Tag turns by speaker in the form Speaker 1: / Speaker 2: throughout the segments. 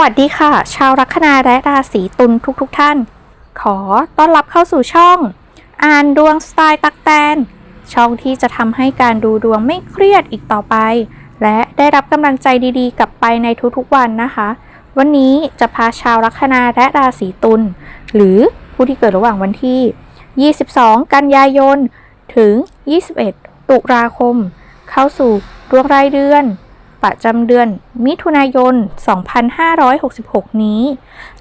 Speaker 1: วัสดีค่ะ ชาวลัคนาและราศีตุลทุกๆทท่าน ขอต้อนรับเข้าสู่ช่อง อ่านดวงสไตล์ตักแตน ช่องที่จะทำให้การดูดวงไม่เครียดอีกต่อไป และได้รับกำลังใจดีๆ กลับไปในทุกๆวันนะคะ วันนี้จะพาชาวลัคนาและราศีตุลหรือผู้ที่เกิดระหว่างวันที่ 22 กันยายน ถึง 21 ตุลาคม เข้าสู่ดวงรายเดือน ประจำเดือน มิถุนายน 2566 นี้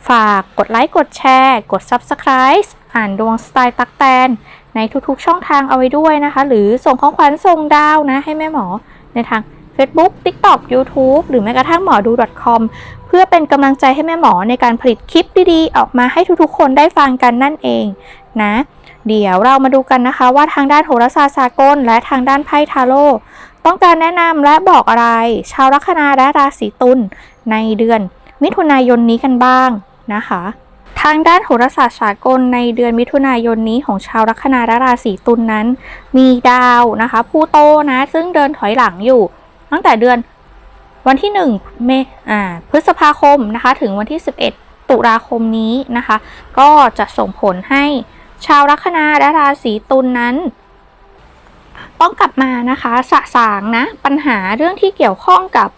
Speaker 1: ฝากกดไลค์ กดแชร์ กด Subscribe อ่านดวงสไตล์ตักแตน ในทุกๆช่องทางเอาไว้ด้วยนะคะ หรือส่งของขวัญส่งดาวนะ ให้แม่หมอในทาง Facebook TikTok YouTube หรือแม้กระทั่งหมอดู .com เพื่อเป็นกำลังใจให้แม่หมอในการผลิตคลิปดีๆ ออกมาให้ทุกๆ คนได้ฟังกันนั่นเองนะ เดี๋ยวเรามาดูกันนะคะว่าทางด้านโหราศาสตร์สากล และทางด้านไพ่ทาโร่ ต้องการแนะนำและบอกอะไร ชาวลัคนาและราศีตุลในเดือน มิถุนายนนี้กันบ้างนะคะ ทางด้านโหราศาสตร์สากลในเดือนมิถุนายนนี้ของชาวลัคนาและราศีตุลนนั้น มีดาวนะคะพูโตนะ ซึ่งเดินถอยหลังอยู่ ตั้งแต่เดือนวันที่1เมอ่าพฤษภาคมนะคะ ถึงวันที่ 11 ตุลาคมนี้นะคะ ก็จะส่งผลให้ชาวลัคนาและราศีตุลนนั้น ต้องกลับมานะคะสะสางนะปัญหาเรื่องที่เกี่ยวข้องกับ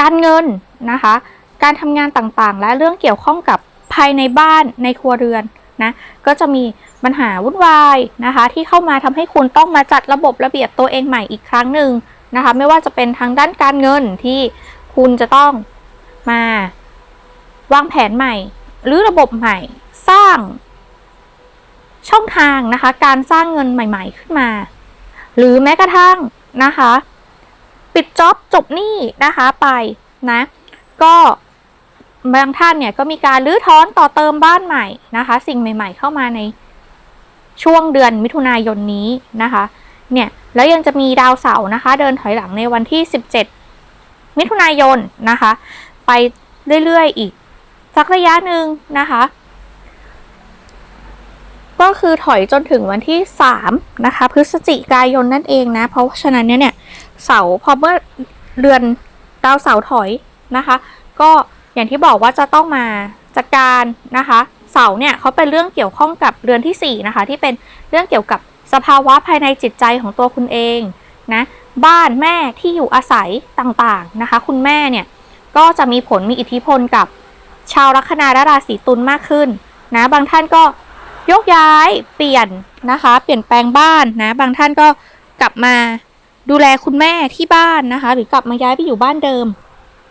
Speaker 1: การเงินนะคะ การทำงานต่างๆ และเรื่องเกี่ยวข้องกับภายในบ้านในครัวเรือนนะก็จะมีปัญหาวุ่นวายนะคะ ที่เข้ามาทำให้คุณต้องมาจัดระบบระเบียบตัวเองใหม่อีกครั้งหนึ่งนะคะ ไม่ว่าจะเป็นทางด้านการเงินที่คุณจะต้องมาวางแผนใหม่ หรือระบบใหม่ สร้างช่องทางนะคะ การสร้างเงินใหม่ ๆ ขึ้นมา หรือแม้กระทั่งนะคะ ปิดจ็อบจบหนี้นะคะไปนะก็บางท่านเนี่ยก็มีการรื้อถอนต่อเติมบ้านใหม่นะคะ สิ่งใหม่ ๆ เข้ามาในช่วงเดือนมิถุนายนนี้นะคะเนี่ยแล้วยังจะมีดาวเสาร์นะคะ เดินถอยหลังในวันที่ 17 มิถุนายนนะคะ ไปเรื่อยๆอีกสักระยะหนึ่งนะคะ ก็คือถอยจนถึงวันที่ 3 นะคะ พฤศจิกายนนั่นเองนะ เพราะฉะนั้นเนี่ยเนี่ยเสาพอเมื่อเดือนดาวเสาถอยนะคะ ก็อย่างที่บอกว่าจะต้องมาจัดการนะคะ เสาเนี่ยเขาเป็นเรื่องเกี่ยวข้องกับเรือนที่ 4 นะคะ ที่เป็นเรื่องเกี่ยวกับสภาวะภายในจิตใจของตัวคุณเองนะบ้านแม่ที่อยู่อาศัยต่างๆนะคะ คุณแม่เนี่ยก็จะมีผลมีอิทธิพลกับชาวลัคนาและราศีตุลมากขึ้นนะบางท่านก็ ยกย้ายเปลี่ยนนะคะ เปลี่ยนแปลงบ้านนะ บางท่านก็กลับมาดูแลคุณแม่ที่บ้านนะคะ หรือกลับมาย้ายไปอยู่บ้านเดิม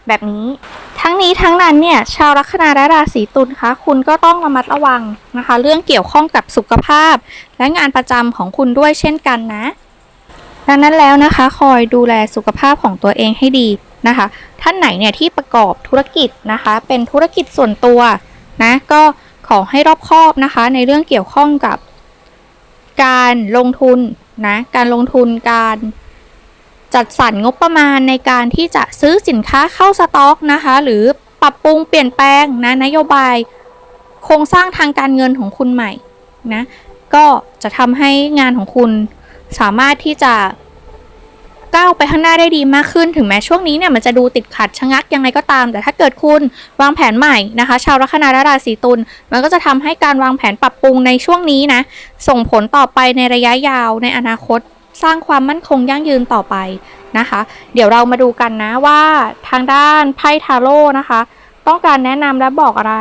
Speaker 1: แบบนี้ ทั้งนี้ทั้งนั้นเนี่ย ชาวลัคนาและราศีตุลคะคุณก็ต้องระมัดระวังนะคะ เรื่องเกี่ยวข้องกับสุขภาพ และงานประจำของคุณด้วยเช่นกันนะดังนั้นแล้วนะคะ คอยดูแลสุขภาพของตัวเองให้ดีนะคะ ท่านไหนเนี่ยที่ประกอบธุรกิจนะคะ เป็นธุรกิจส่วนตัวนะก็ อให้รอบคอบนะคะ ในเรื่องเกี่ยวข้องกับ การลงทุนนะการลงทุนการจัดสรรงบประมาณในการที่จะซื้อสินค้าเข้าสต็อกนะคะ หรือปรับปรุงเปลี่ยนแปลงนะนโยบาย โครงสร้างทางการเงินของคุณใหม่นะก็จะทำให้งานของคุณสามารถที่จะ ก้าวไปข้างหน้าได้ดีมากขึ้น ถึงแม้ช่วงนี้เนี่ยมันจะดูติดขัดชะงักยังไงก็ตาม แต่ถ้าเกิดคุณวางแผนใหม่นะคะ ชาวลัคนาราศีตุลมันก็จะทำให้การวางแผนปรับปรุงในช่วงนี้นะ ส่งผลต่อไปในระยะยาวในอนาคต สร้างความมั่นคงยั่งยืนต่อไปนะคะ เดี๋ยวเรามาดูกันนะว่าทางด้านไพ่ทาโร่นะคะ ต้องการแนะนำและบอกอะไร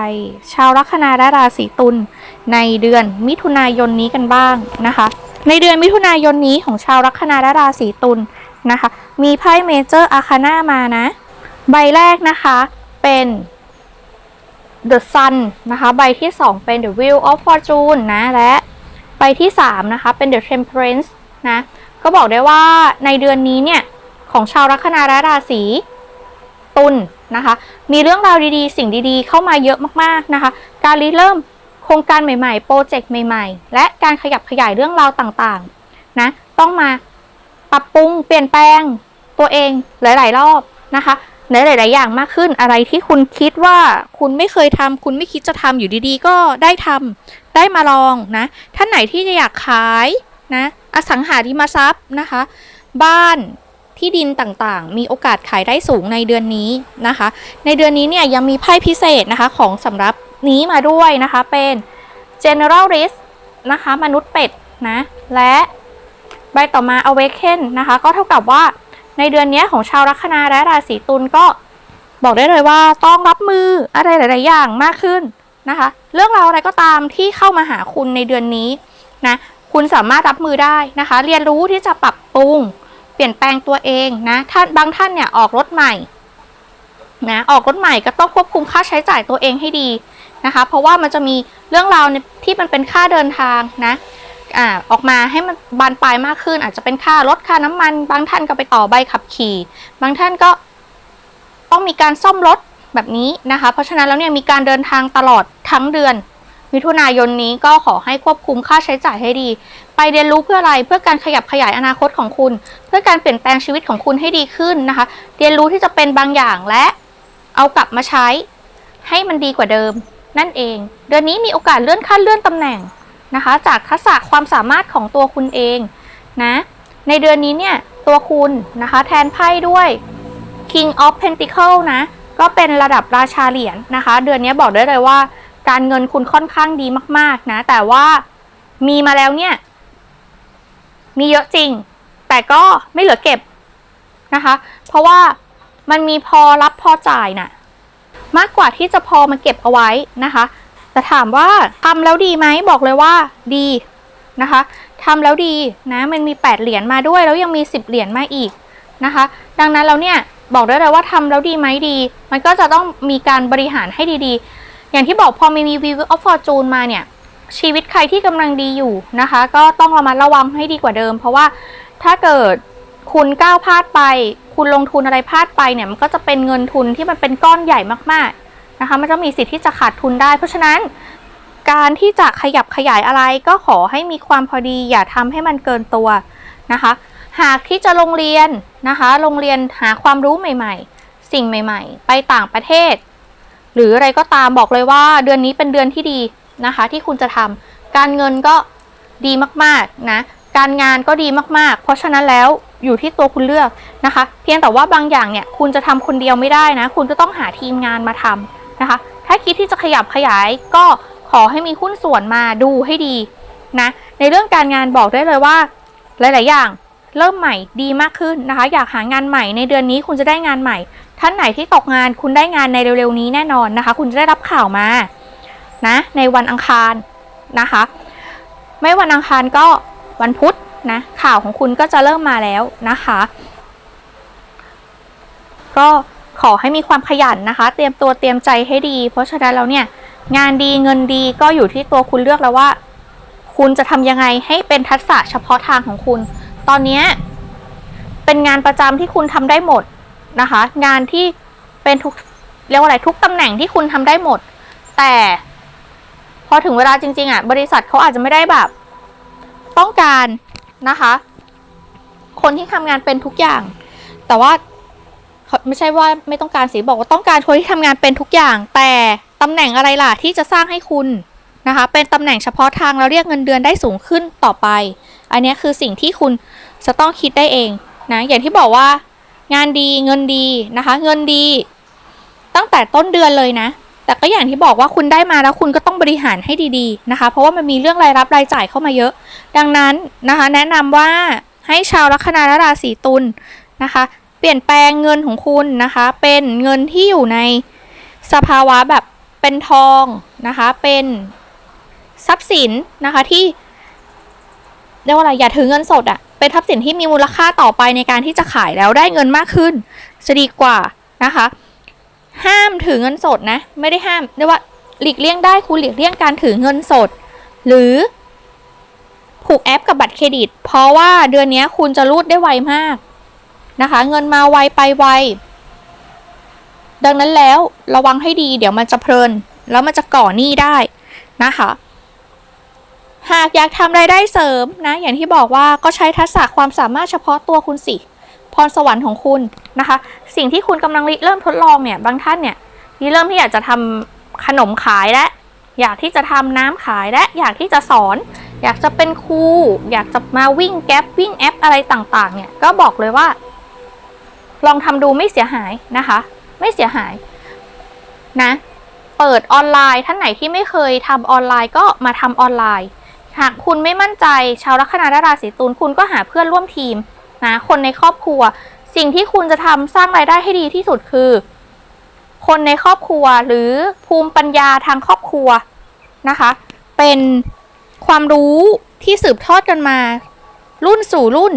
Speaker 1: ชาวลัคนาและราศีตุลในเดือนมิถุนายนนี้กันบ้างนะคะในเดือนมิถุนายนนี้ของชาวลัคนาและราศีตุล นะคะ มีไพ่เมเจอร์อาคาน่ามานะ ใบแรกนะคะเป็น The Sun นะคะ ใบที่ 2 เป็น The Wheel of Fortune นะ และใบที่ 3 นะคะ เป็น The Temperance นะ ก็บอกได้ว่าในเดือนนี้เนี่ย ของชาวลัคนาและราศีตุลนะคะ มีเรื่องราวดีๆ สิ่งดีๆ เข้ามาเยอะมากๆนะคะ การริเริ่มโครงการใหม่ๆ โปรเจกต์ใหม่ๆ และการขยับขยายเรื่องราวต่างๆ นะ ต้องมา ปรับปรุงเปลี่ยนแปลงตัวเองหลาย ๆ รอบนะคะในหลาย ๆ อย่างมากขึ้นอะไรที่คุณคิดว่าคุณไม่เคยทำคุณไม่คิดจะทำอยู่ดีๆ ก็ได้ทำได้มาลองนะท่านไหนที่จะอยากขายนะอสังหาริมทรัพย์นะคะ บ้านที่ดินต่างๆ มีโอกาสขายได้สูงในเดือนนี้นะคะ ในเดือนนี้เนี่ยยังมีไพ่พิเศษนะคะของสำหรับนี้มาด้วยนะคะเป็น General Risk นะคะ มนุษย์เป็ดนะ และ ใบต่อมา Awaken นะคะ ก็เท่ากับว่าในเดือนนี้ของชาวลัคนาและราศีตุลก็บอกได้เลยว่าต้องรับมืออะไรหลาย ๆ อย่างมากขึ้นนะคะ เรื่องราวอะไรก็ตามที่เข้ามาหาคุณในเดือนนี้นะคุณสามารถรับมือได้นะคะ เรียนรู้ที่จะปรับปรุง เปลี่ยนแปลงตัวเองนะท่านบางท่านเนี่ยออกรถใหม่นะออกรถใหม่ก็ต้องควบคุมค่าใช้จ่ายตัวเองให้ดีนะคะ เพราะว่ามันจะมีเรื่องราวที่มันเป็นค่าเดินทางนะ อ่าออกมาให้มันบานปลายมากขึ้น อาจจะเป็นค่ารถค่าน้ำมัน บางท่านก็ไปต่อใบขับขี่ บางท่านก็ต้องมีการซ่อมรถแบบนี้นะคะ เพราะฉะนั้นแล้วเนี่ยมีการเดินทางตลอดทั้งเดือน มิถุนายนนี้ก็ขอให้ควบคุมค่าใช้จ่ายให้ดี ไปเรียนรู้เพื่ออะไรเพื่อการขยับขยายอนาคตของคุณ เพื่อการเปลี่ยนแปลงชีวิตของคุณให้ดีขึ้นนะคะ เรียนรู้ที่จะเป็นบางอย่างและเอากลับมาใช้ให้มันดีกว่าเดิมนั่นเอง เดือนนี้มีโอกาสเลื่อนขั้นเลื่อนตำแหน่ง นะคะ จากทักษะความสามารถของตัวคุณเองนะในเดือนนี้เนี่ยตัวคุณนะคะแทนไพ่ด้วย King of Pentacle นะ ก็เป็นระดับราชาเหรียญนะคะ เดือนนี้บอกได้เลยว่า การเงินคุณค่อนข้างดีมากๆนะ แต่ว่ามีมาแล้วเนี่ย มีเยอะจริง แต่ก็ไม่เหลือเก็บนะคะ เพราะว่ามันมีพอรับพอจ่ายน่ะมากกว่าที่จะพอมาเก็บเอาไว้นะคะ แต่ถามว่าทำแล้วดีไหมบอกเลยว่าดีนะคะทำแล้วดีนะมันมี 8 เหรียญมาด้วย แล้วยังมี 10 เหรียญมาอีกนะคะ ดังนั้นแล้วเนี่ยบอกได้เลยว่าทำแล้วดีไหมดี มันก็จะต้องมีการบริหารให้ดีๆ อย่างที่บอกพอมี View of Fortune มาเนี่ยชีวิตใครที่กำลังดีอยู่นะคะ ก็ต้องระมัดระวังให้ดีกว่าเดิม เพราะว่าถ้าเกิดคุณก้าวพลาดไป คุณลงทุนอะไรพลาดไปเนี่ยมันก็จะเป็นเงินทุนที่มันเป็นก้อนใหญ่มากๆ นะคะ มันจะมีสิทธิ์ที่จะขาดทุนได้ เพราะฉะนั้นการที่จะขยับขยายอะไรก็ขอให้มีความพอดีอย่าทำให้มันเกินตัวนะคะ หากที่จะลงเรียนนะคะ โรงเรียนหาความรู้ใหม่ ๆ สิ่งใหม่ ๆ ไปต่างประเทศ หรืออะไรก็ตามบอกเลยว่าเดือนนี้เป็นเดือนที่ดีนะคะ ที่คุณจะทำการเงินก็ดีมากๆนะการงานก็ดีมากๆ เพราะฉะนั้นแล้วอยู่ที่ตัวคุณเลือกนะคะ เพียงแต่ว่าบางอย่างเนี่ยคุณจะทำคนเดียวไม่ได้นะ คุณจะต้องหาทีมงานมาทำ นะคะ ถ้าคิดที่จะขยับขยายก็ขอให้มีหุ้นส่วนมาดูให้ดีนะ ในเรื่องการงานบอกได้เลยว่า หลาย ๆ อย่างเริ่มใหม่ดีมากขึ้นนะคะ อยากหางานใหม่ในเดือนนี้คุณจะได้งานใหม่ ท่านไหนที่ตกงานคุณได้งานในเร็ว ๆ นี้แน่นอนนะคะ คุณจะได้รับข่าวมานะในวันอังคารนะคะ ไม่วันอังคารก็วันพุธนะข่าวของคุณก็จะเริ่มมาแล้วนะคะ ก็ ขอให้มีความขยันนะคะ เตรียมตัวเตรียมใจให้ดี เพราะฉะนั้นแล้วเนี่ยงานดีเงินดีก็อยู่ที่ตัวคุณเลือกแล้วว่า คุณจะทำยังไงให้เป็นทักษะเฉพาะทางของคุณ ตอนนี้เป็นงานประจำที่คุณทำได้หมดนะคะ งานที่เป็นทุกเรียกว่าอะไรทุกตำแหน่งที่คุณทำได้หมด แต่พอถึงเวลาจริงๆอะบริษัทเขาอาจจะไม่ได้แบบ ต้องการนะคะ คนที่ทำงานเป็นทุกอย่าง แต่ว่าเขา ไม่ใช่ว่าไม่ต้องการสิบอกว่าต้องการคนที่ทำงานเป็นทุกอย่าง แต่ตำแหน่งอะไรล่ะที่จะสร้างให้คุณนะคะ เป็นตำแหน่งเฉพาะทางแล้วเรียกเงินเดือนได้สูงขึ้นต่อไป อันนี้คือสิ่งที่คุณจะต้องคิดได้เองนะอย่างที่บอกว่างานดีเงินดีนะคะ เงินดี ตั้งแต่ต้นเดือนเลยนะ แต่ก็อย่างที่บอกว่าคุณได้มาแล้วคุณก็ต้องบริหารให้ดีๆนะคะ เพราะว่ามันมีเรื่องรายรับรายจ่ายเข้ามาเยอะ ดังนั้นนะคะ แนะนำว่าให้ชาวลัคนาและราศีตุลนะคะ เปลี่ยนแปลงเงินของคุณนะคะ เป็นเงินที่อยู่ในสภาวะแบบเป็นทองนะคะ เป็นทรัพย์สินนะคะที่เรียกว่าอะไรอย่าถือเงินสดอะเป็นทรัพย์สินที่มีมูลค่าต่อไปในการที่จะขายแล้วได้เงินมากขึ้นจะดีกว่านะคะ ห้ามถือเงินสดนะ ไม่ได้ห้ามเรียกว่าหลีกเลี่ยงได้คุณหลีกเลี่ยงการถือเงินสด หรือผูกแอปกับบัตรเครดิต เพราะว่าเดือนนี้คุณจะรูดได้ไวมาก นะคะ เงินมาไวไปไว ดังนั้นแล้วระวังให้ดีเดี๋ยวมันจะเพลิน แล้วมันจะก่อหนี้ได้นะคะ หากอยากทำรายได้เสริมนะ อย่างที่บอกว่าก็ใช้ทักษะความสามารถเฉพาะตัวคุณสิ พรสวรรค์ของคุณนะคะ สิ่งที่คุณกำลังเริ่มทดลองเนี่ย บางท่านเนี่ยริเริ่มที่อยากจะทำขนมขายและอยากที่จะทำน้ำขายและอยากที่จะสอน อยากจะเป็นครูอยากจะมาวิ่งแก๊ปวิ่งแอปอะไรต่างๆเนี่ยก็บอกเลยว่า ลองทำดูไม่เสียหายนะคะ ไม่เสียหายนะเปิดออนไลน์ท่านไหนที่ไม่เคยทำออนไลน์ก็มาทำออนไลน์ หากคุณไม่มั่นใจชาวลัคนาราศีตุลคุณก็หาเพื่อนร่วมทีมนะคนในครอบครัว สิ่งที่คุณจะทำสร้างรายได้ให้ดีที่สุดคือ คนในครอบครัวหรือภูมิปัญญาทางครอบครัวนะคะ เป็นความรู้ที่สืบทอดกันมา รุ่นสู่รุ่น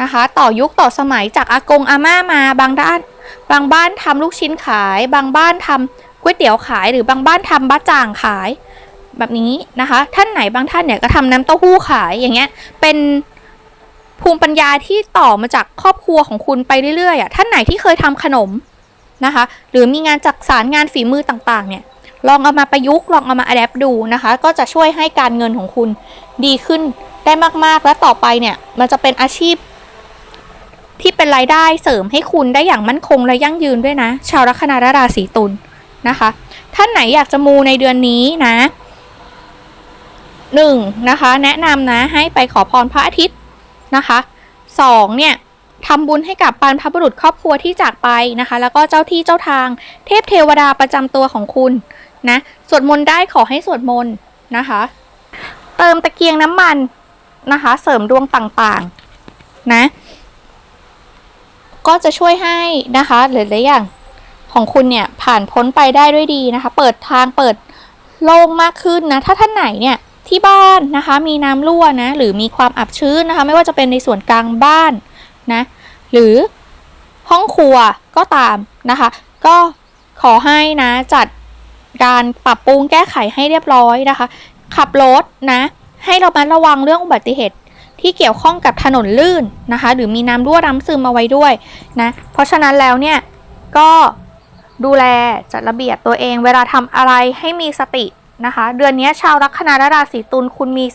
Speaker 1: นะคะ ต่อยุคต่อสมัยจากอากงอาม่ามาบางด้าน บางบ้านทำลูกชิ้นขาย บางบ้านทำก๋วยเตี๋ยวขาย หรือบางบ้านทำบะจ่างขาย แบบนี้นะคะ ท่านไหนบางท่านเนี่ยก็ทำน้ำเต้าหู้ขายอย่างเงี้ยเป็นภูมิปัญญาที่ต่อมาจากครอบครัวของคุณไปเรื่อยๆอะท่านไหนที่เคยทำขนมนะคะ หรือมีงานจักสารงานฝีมือต่างๆ เนี่ย ลองเอามาประยุกต์ลองเอามาอัดแอปดูนะคะ ก็จะช่วยให้การเงินของคุณดีขึ้นได้มากๆ และต่อไปเนี่ย มันจะเป็นอาชีพ ที่เป็นรายได้เสริมให้คุณได้อย่างมั่นคงและยั่งยืนด้วยนะ ชาวลัคนาราศีตุลนะคะ ท่านไหนอยากจะมูในเดือนนี้นะหนึ่งนะคะ แนะนำนะให้ไปขอพรพระอาทิตย์นะคะสองเนี่ยทำบุญให้กับบรรพบุรุษครอบครัวที่จากไปนะคะ แล้วก็เจ้าที่เจ้าทาง เทพเทวดาประจำตัวของคุณนะสวดมนต์ได้ขอให้สวดมนต์นะคะ เติมตะเกียงน้ำมันนะคะ เสริมดวงต่างๆ นะ ก็จะช่วยให้นะคะหลายๆอย่างของคุณเนี่ยผ่านพ้นไปได้ด้วยดีนะคะ เปิดทางเปิดโล่งมากขึ้นนะ ถ้าท่านไหนเนี่ยที่บ้านนะคะมีน้ำรั่วนะหรือมีความอับชื้นนะคะ ไม่ว่าจะเป็นในส่วนกลางบ้านนะหรือห้องครัวก็ตามนะคะ ก็ขอให้นะจัดการปรับปรุงแก้ไขให้เรียบร้อยนะคะ ขับรถนะ ให้เรามาระวังเรื่องอุบัติเหตุ ที่เกี่ยวข้องกับถนนลื่นนะคะ หรือมีน้ำรั่วน้ำซึมเอาไว้ด้วยนะเพราะฉะนั้นแล้วเนี่ยก็ดูแลจัดระเบียบตัวเอง เวลาทำอะไรให้มีสตินะคะ เดือนนี้ชาวลัคนาราศีตุลคุณมี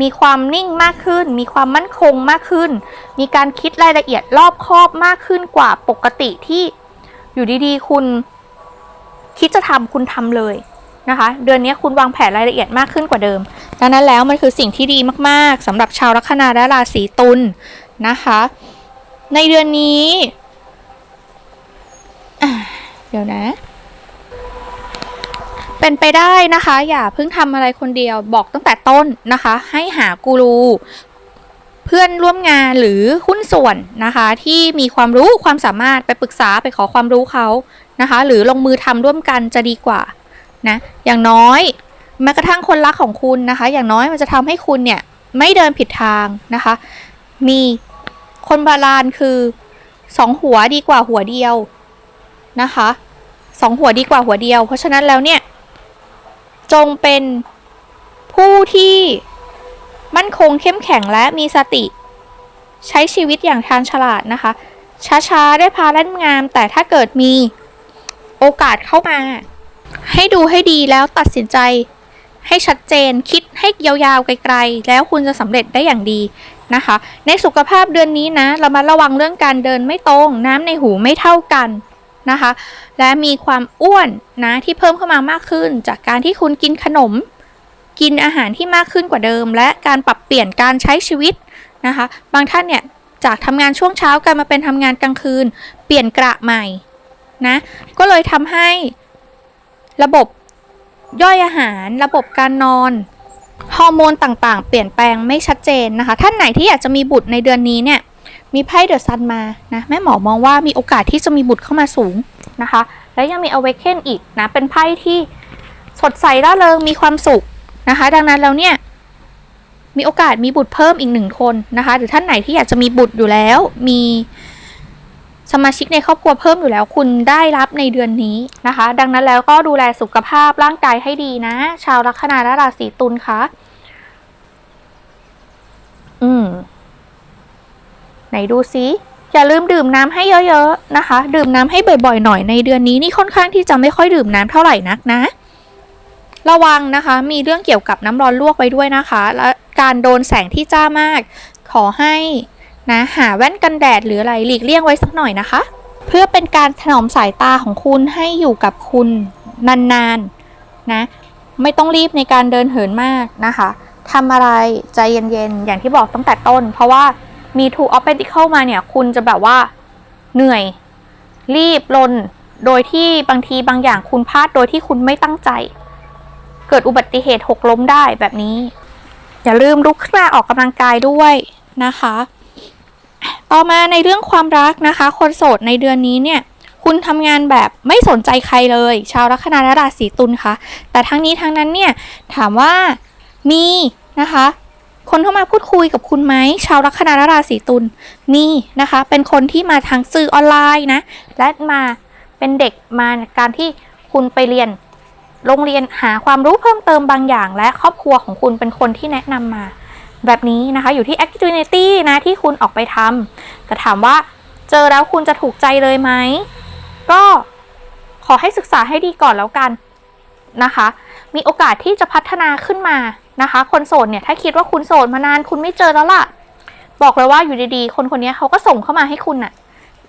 Speaker 1: มีความนิ่งมากขึ้น มีความมั่นคงมากขึ้น มีการคิดรายละเอียดรอบคอบมากขึ้นกว่าปกติที่อยู่ดีๆ คุณคิดจะทำคุณทำเลย นะคะ เดือนนี้คุณวางแผนรายละเอียดมากขึ้นกว่าเดิม ดังนั้นแล้วมันคือสิ่งที่ดีมากๆสำหรับชาวลัคนาและราศีตุลนะคะ ในเดือนนี้เดี๋ยวนะ เป็นไปได้นะคะ อย่าเพิ่งทำอะไรคนเดียวบอกตั้งแต่ต้นนะคะ ให้หากูรูเพื่อนร่วมงานหรือหุ้นส่วนนะคะ ที่มีความรู้ความสามารถไปปรึกษาไปขอความรู้เขานะคะ หรือลงมือทำร่วมกันจะดีกว่า นะอย่างน้อยแม้กระทั่งคนรักของคุณนะคะ อย่างน้อยมันจะทำให้คุณเนี่ยไม่เดินผิดทางนะคะ มีคนบาลานคือสองหัวดีกว่าหัวเดียวนะคะสองหัวดีกว่าหัวเดียว เพราะฉะนั้นแล้วเนี่ย จงเป็นผู้ที่มั่นคงเข้มแข็งและมีสติ ใช้ชีวิตอย่างชาญฉลาดนะคะ ช้าๆ ได้พาเล่นงาม แต่ถ้าเกิดมีโอกาสเข้ามา ให้ดูให้ดีแล้วตัดสินใจ ให้ชัดเจนคิดให้ยาวๆไกลๆ แล้วคุณจะสำเร็จได้อย่างดีนะคะ ในสุขภาพเดือนนี้นะ เรามาระวังเรื่องการเดินไม่ตรง น้ำในหูไม่เท่ากันนะคะ และมีความอ้วนนะที่เพิ่มเข้ามามากขึ้น จากการที่คุณกินขนม กินอาหารที่มากขึ้นกว่าเดิม และการปรับเปลี่ยนการใช้ชีวิตนะคะ บางท่านเนี่ยจากทำงานช่วงเช้ากันมาเป็นทำงานกลางคืน เปลี่ยนกระใหม่นะ ก็เลยทำให้ ระบบย่อยอาหาร ระบบการนอนฮอร์โมนต่างๆ เปลี่ยนแปลงไม่ชัดเจนนะคะ ท่านไหนที่อยากจะมีบุตรในเดือนนี้เนี่ย มีไพ่เดอะซันมานะแม่หมอมองว่ามีโอกาสที่จะมีบุตรเข้ามาสูงนะคะ และยังมีอเวกเคนอีกนะ เป็นไพ่ที่สดใสร่าเริงมีความสุขนะคะ ดังนั้นแล้วเนี่ย มีโอกาสมีบุตรเพิ่มอีกหนึ่งคนนะคะ หรือท่านไหนที่อยากจะมีบุตรอยู่แล้ว มี สมาชิกในครอบครัวเพิ่มอยู่แล้วคุณได้รับในเดือนนี้นะคะ ดังนั้นแล้วก็ดูแลสุขภาพร่างกายให้ดีนะ ชาวลัคนาและราศีตุลคะอืมไหนดูซิอย่าลืมดื่มน้ำให้เยอะๆนะคะ ดื่มน้ำให้บ่อยๆหน่อยในเดือนนี้นี่ค่อนข้างที่จะไม่ค่อยดื่มน้ำเท่าไหร่นักนะ ระวังนะคะ มีเรื่องเกี่ยวกับน้ำร้อนลวกไว้ด้วยนะคะ และการโดนแสงที่จ้ามาก ขอให้ นะหาแว่นกันแดดหรืออะไรหลีกเลี่ยงไว้สักหน่อยนะคะ เพื่อเป็นการถนอมสายตาของคุณให้อยู่กับคุณนานๆนะไม่ต้องรีบในการเดินเหินมากนะคะทำอะไรใจเย็นๆ อย่างที่บอกตั้งแต่ต้น เพราะว่ามี two obstacle มาเนี่ย คุณจะแบบว่าเหนื่อย รีบลน โดยที่บางทีบางอย่างคุณพลาดโดยที่คุณไม่ตั้งใจ เกิดอุบัติเหตุหกล้มได้แบบนี้ อย่าลืมลุกขึ้นมาออกกำลังกายด้วยนะคะ ต่อมาในเรื่องความรักนะคะ คนโสดในเดือนนี้เนี่ยคุณทำงานแบบไม่สนใจใครเลย ชาวลัคนาและราศีตุลคะแต่ทั้งนี้ทั้งนั้นเนี่ยถามว่ามีนะคะ คนเข้ามาพูดคุยกับคุณไหมชาวลัคนาและราศีตุลมีนะคะ เป็นคนที่มาทางสื่อออนไลน์นะและมาเป็นเด็กมาการที่คุณไปเรียนโรงเรียนหาความรู้เพิ่มเติมบางอย่าง และครอบครัวของคุณเป็นคนที่แนะนำมา แบบนี้นะคะอยู่ที่ activity นะที่คุณออกไปทำแต่ถามว่าเจอแล้วคุณจะถูกใจเลยไหม ก็ขอให้ศึกษาให้ดีก่อนแล้วกันนะคะ มีโอกาสที่จะพัฒนาขึ้นมานะคะ คนโสดเนี่ยถ้าคิดว่าคุณโสดมานานคุณไม่เจอแล้วล่ะ บอกเลยว่าอยู่ดีๆ คนคนนี้เขาก็ส่งเข้ามาให้คุณน่ะ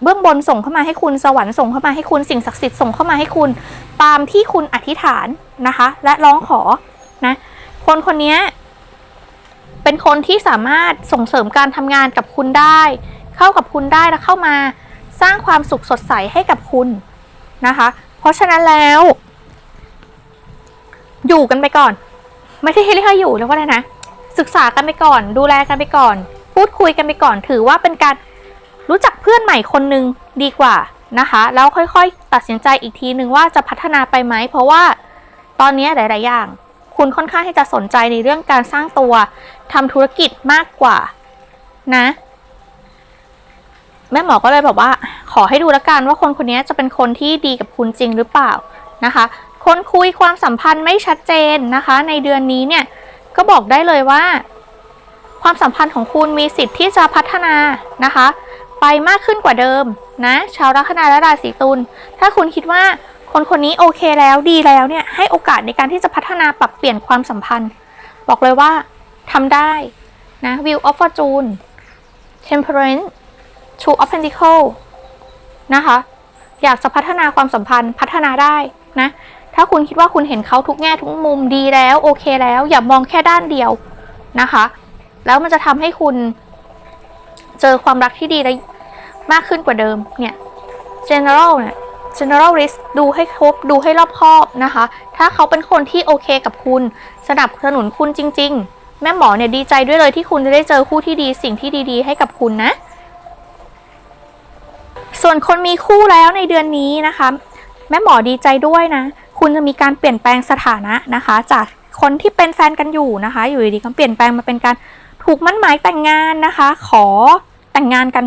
Speaker 1: เบื้องบนส่งเข้ามาให้คุณสวรรค์ส่งเข้ามาให้คุณสิ่งศักดิ์สิทธิ์ส่งเข้ามาให้คุณตามที่คุณอธิษฐานนะคะ และร้องขอนะคนคนนี้ เป็นคนที่สามารถส่งเสริมการทำงานกับคุณได้ เข้ากับคุณได้และเข้ามาสร้างความสุขสดใสให้กับคุณนะคะ เพราะฉะนั้นแล้ว อยู่กันไปก่อน ไม่ใช่ให้เรียกว่าอยู่เรียกว่าอะไรนะ ศึกษากันไปก่อน ดูแลกันไปก่อน พูดคุยกันไปก่อน ถือว่าเป็นการรู้จักเพื่อนใหม่คนหนึ่งดีกว่านะคะ แล้วค่อยๆ ตัดสินใจอีกทีหนึ่งว่าจะพัฒนาไปไหม เพราะว่าตอนนี้หลาย ๆ อย่าง คุณค่อนข้างที่จะสนใจในเรื่องการสร้างตัว ทำธุรกิจมากกว่า นะ แม่หมอก็เลยบอกว่า ขอให้ดูแล้วกันว่าคนคนนี้จะเป็นคนที่ดีกับคุณจริงหรือเปล่านะคะ คนคุยความสัมพันธ์ไม่ชัดเจนนะคะ ในเดือนนี้เนี่ยก็บอกได้เลยว่า ความสัมพันธ์ของคุณมีสิทธิ์ที่จะพัฒนานะคะ ไปมากขึ้นกว่าเดิมนะชาวลัคนาและราศีตุลถ้าคุณคิดว่าคนคนนี้โอเคแล้วดีแล้วเนี่ยให้โอกาสในการที่จะพัฒนาปรับเปลี่ยนความสัมพันธ์ บอกเลยว่า ทำได้นะ View of Fortune Temperance Two of Pentacles นะคะ อยากจะพัฒนาความสัมพันธ์พัฒนาได้นะ ถ้าคุณคิดว่าคุณเห็นเขาทุกแง่ทุกมุมดีแล้วโอเคแล้ว อย่ามองแค่ด้านเดียวนะคะ แล้วมันจะทำให้คุณเจอความรักที่ดีได้มากขึ้นกว่าเดิมเนี่ย general เนี่ย general risk ดูให้ครบดูให้รอบคอบนะคะ ถ้าเขาเป็นคนที่โอเคกับคุณ สนับสนุนคุณจริง ๆ แม่หมอเนี่ยดีใจด้วยเลยที่คุณจะได้เจอคู่ที่ดีสิ่งที่ดีๆ ให้กับคุณนะ ส่วนคนมีคู่แล้วในเดือนนี้นะคะ แม่หมอดีใจด้วยนะ คุณจะมีการเปลี่ยนแปลงสถานะนะคะ จากคนที่เป็นแฟนกันอยู่นะคะ อยู่ดีๆก็เปลี่ยนแปลงมาเป็นการถูกมั่นหมายแต่งงานนะคะ ขอแต่งงานกัน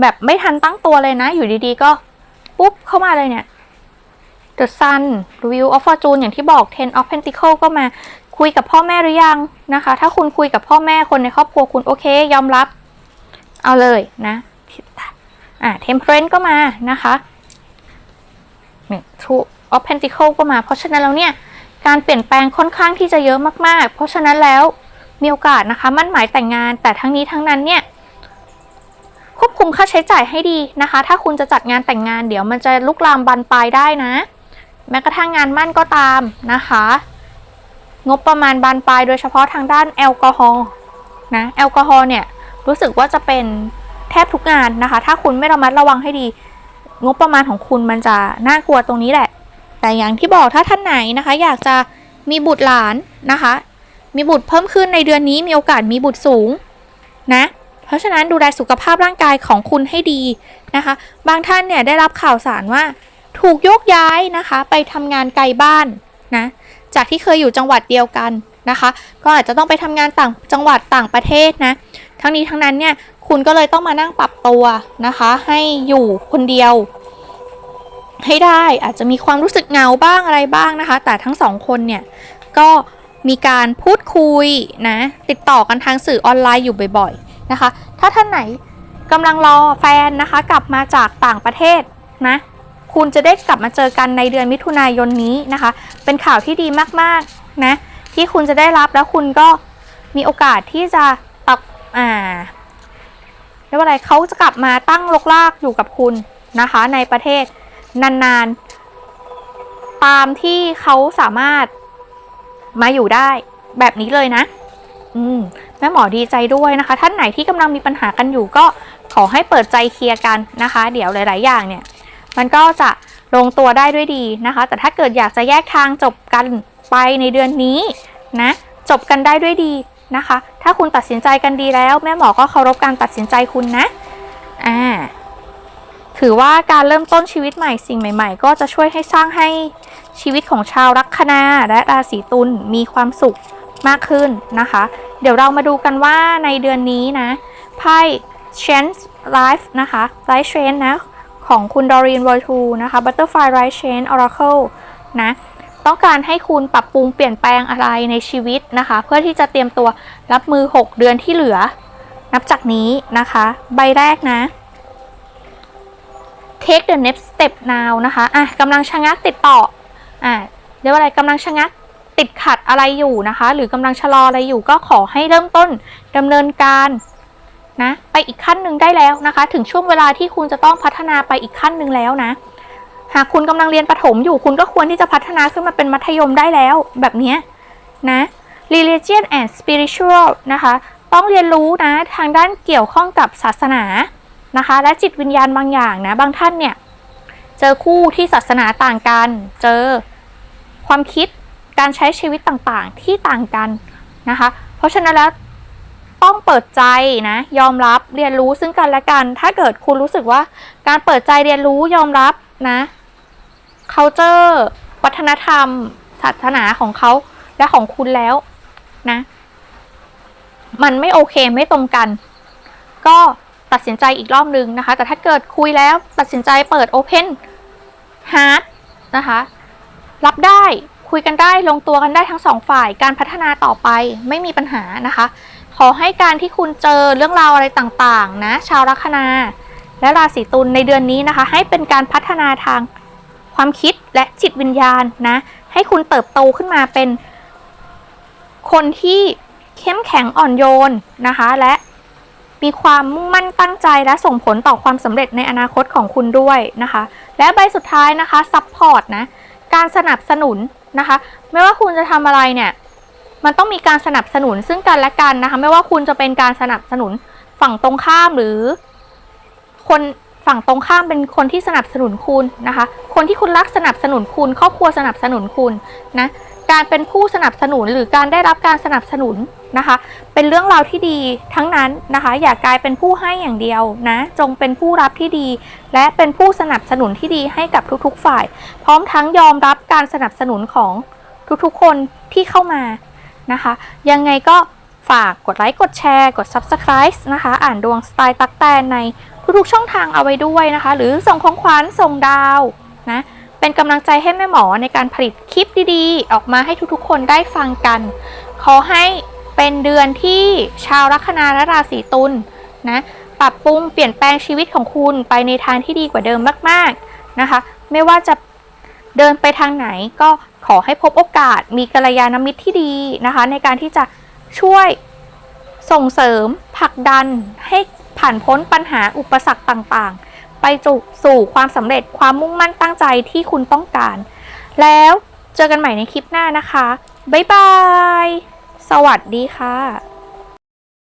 Speaker 1: แบบไม่ทันตั้งตัวเลยนะ อยู่ดีๆก็ปุ๊บเข้ามาเลยเนี่ย The Sun View of Fortune อย่างที่บอก Ten of Pentacles ก็มา คุยกับพ่อแม่หรือยังนะคะ ถ้าคุณคุยกับพ่อแม่คนในครอบครัวคุณโอเค ยอมรับ เอาเลยนะอ่า Temperance ก็มานะคะเนี่ย Two of Pentacles ก็มา เพราะฉะนั้นแล้วเนี่ย การเปลี่ยนแปลงค่อนข้างที่จะเยอะมาก ๆ เพราะฉะนั้นแล้วมีโอกาสนะคะ มั่นหมายแต่งงานแต่ทั้งนี้ทั้งนั้นเนี่ยควบคุมค่าใช้จ่ายให้ดีนะคะ ถ้าคุณจะจัดงานแต่งงานเดี๋ยวมันจะลุกลามบานปลายได้นะ แม้กระทั่งงานมั่นก็ตามนะคะ งบประมาณบานปลายโดยเฉพาะทางด้านแอลกอฮอล์นะแอลกอฮอล์เนี่ยรู้สึกว่าจะเป็นแทบทุกงานนะคะ ถ้าคุณไม่ระมัดระวังให้ดี งบประมาณของคุณมันจะน่ากลัวตรงนี้แหละ แต่อย่างที่บอกถ้าท่านไหนนะคะ อยากจะมีบุตรหลานนะคะ มีบุตรเพิ่มขึ้นในเดือนนี้มีโอกาสมีบุตรสูงนะ เพราะฉะนั้นดูแลสุขภาพร่างกายของคุณให้ดีนะคะ บางท่านเนี่ยได้รับข่าวสารว่า ถูกโยกย้ายนะคะ ไปทำงานไกลบ้านนะ จากที่เคยอยู่จังหวัดเดียวกันนะคะ ก็อาจจะต้องไปทำงานต่างจังหวัดต่างประเทศนะ ทั้งนี้ทั้งนั้นเนี่ยคุณก็เลยต้องมานั่งปรับตัวนะคะ ให้อยู่คนเดียว ให้ได้อาจจะมีความรู้สึกเงาบ้างอะไรบ้างนะคะ แต่ทั้งสองคนเนี่ยก็มีการพูดคุยนะติดต่อกันทางสื่อออนไลน์อยู่บ่อยๆนะคะ ถ้าท่านไหนกำลังรอแฟนนะคะ กลับมาจากต่างประเทศนะ คุณจะได้กลับมาเจอกันในเดือนมิถุนายนนี้นะคะ เป็นข่าวที่ดีมากๆนะที่คุณจะได้รับแล้วคุณก็มีโอกาสที่จะตับอ่าเรียกว่าอะไรเขาจะกลับมาตั้งลกลากอยู่กับคุณนะคะ ในประเทศนานๆ ตามที่เขาสามารถมาอยู่ได้แบบนี้เลยนะ อืมแม่หมอดีใจด้วยนะคะ ท่านไหนที่กำลังมีปัญหากันอยู่ก็ขอให้เปิดใจเคลียร์กันนะคะ เดี๋ยวหลาย ๆ อย่างเนี่ย มันก็จะลงตัวได้ด้วยดีนะคะ แต่ถ้าเกิดอยากจะแยกทางจบกันไปในเดือนนี้นะจบกันได้ด้วยดีนะคะ ถ้าคุณตัดสินใจกันดีแล้ว แม่หมอก็เคารพการตัดสินใจคุณนะอ่าถือว่าการเริ่มต้นชีวิตใหม่สิ่งใหม่ ๆ ก็จะช่วยให้สร้างให้ชีวิตของชาวลัคนาและราศีตุลมีความสุขมากขึ้นนะคะ เดี๋ยวเรามาดูกันว่าในเดือนนี้นะไพ่ Chance Life นะคะ Life Change นะ ของคุณดอรีนวอร์ทูนะคะ Butterfly Life Change Oracle นะ ต้องการให้คุณปรับปรุงเปลี่ยนแปลงอะไรในชีวิตนะคะ เพื่อที่จะเตรียมตัวรับมือ 6 เดือนที่เหลือ นับจากนี้นะคะ ใบแรกนะ take the next step now นะคะ อะกำลังชะงักติดต่อ อะเรียกว่าอะไรกำลังชะงักติดขัดอะไรอยู่นะคะ หรือกำลังชะลออะไรอยู่ก็ขอให้เริ่มต้นดำเนินการ นะไปอีกขั้นหนึ่งได้แล้วนะคะ ถึงช่วงเวลาที่คุณจะต้องพัฒนาไปอีกขั้นหนึ่งแล้วนะ หากคุณกำลังเรียนประถมอยู่คุณก็ควรที่จะพัฒนาขึ้นมาเป็นมัธยมได้แล้ว แบบนี้นะ religion and spiritual นะคะ ต้องเรียนรู้นะทางด้านเกี่ยวข้องกับศาสนานะคะ และจิตวิญญาณบางอย่างนะ บางท่านเนี่ย เจอคู่ที่ศาสนาต่างกัน เจอความคิดการใช้ชีวิตต่างๆที่ต่างกันนะคะ เพราะฉะนั้นแล้ว ต้องเปิดใจนะ ยอมรับเรียนรู้ซึ่งกันและกัน ถ้าเกิดคุณรู้สึกว่า การเปิดใจเรียนรู้ยอมรับนะ culture วัฒนธรรม ศาสนาของเขาและของคุณแล้วนะ มันไม่โอเคไม่ตรงกัน ก็ตัดสินใจอีกรอบนึงนะคะ แต่ถ้าเกิดคุยแล้วตัดสินใจเปิด Open Heart นะคะ รับได้คุยกันได้ลงตัวกันได้ทั้งสองฝ่ายการพัฒนาต่อไปไม่มีปัญหานะคะ ขอให้การที่คุณเจอเรื่องราวอะไรต่างๆ นะ ชาวลัคนา และราศีตุลในเดือนนี้นะคะ ให้เป็นการพัฒนาทางความคิดและจิตวิญญาณนะ ให้คุณเติบโตขึ้นมาเป็น คนที่เข้มแข็งอ่อนโยนนะคะ และมีความมุ่งมั่นตั้งใจและส่งผลต่อความสำเร็จในอนาคตของคุณด้วยนะคะ และใบสุดท้ายนะคะซัพพอร์ตนะ การสนับสนุนนะคะ ไม่ว่าคุณจะทำอะไรเนี่ย มันต้องมีการสนับสนุนซึ่งกันและกันนะคะ ไม่ว่าคุณจะเป็นการสนับสนุนฝั่งตรงข้ามหรือ คนฝั่งตรงข้ามเป็นคนที่สนับสนุนคุณนะคะ คนที่คุณรักสนับสนุนคุณ ครอบครัวสนับสนุนคุณนะการเป็นผู้สนับสนุนหรือการได้รับการสนับสนุนนะคะ เป็นเรื่องราวที่ดีทั้งนั้นนะคะ อย่ากลายเป็นผู้ให้อย่างเดียวนะ จงเป็นผู้รับที่ดี และเป็นผู้สนับสนุนที่ดีให้กับทุกๆฝ่าย พร้อมทั้งยอมรับการสนับสนุนของทุกๆคนที่เข้ามา นะคะ ยังไงก็ฝากกดไลค์กดแชร์ กด Subscribe นะคะ อ่านดวงสไตล์ตักแตนในทุกๆช่องทางเอาไว้ด้วยนะคะ หรือส่งของขวัญส่งดาวนะเป็นกำลังใจให้แม่หมอในการผลิตคลิปดีๆ ออกมาให้ทุกๆ คนได้ฟังกัน ขอให้เป็นเดือนที่ชาวลัคนาและราศีตุลนะปรับปรุงเปลี่ยนแปลงชีวิตของคุณไปในทางที่ดีกว่าเดิมมากๆนะคะ ไม่ว่าจะเดินไปทางไหนก็ ขอให้พบโอกาสมีกัลยาณมิตรที่ดีนะคะ ในการที่จะช่วยส่งเสริมผลักดันให้ผ่านพ้นปัญหาอุปสรรคต่างๆ ไปจุสู่ความสำเร็จความมุ่งมั่นตั้งใจที่คุณต้องการ แล้วเจอกันใหม่ในคลิปหน้านะคะ บ๊ายบาย สวัสดีค่ะ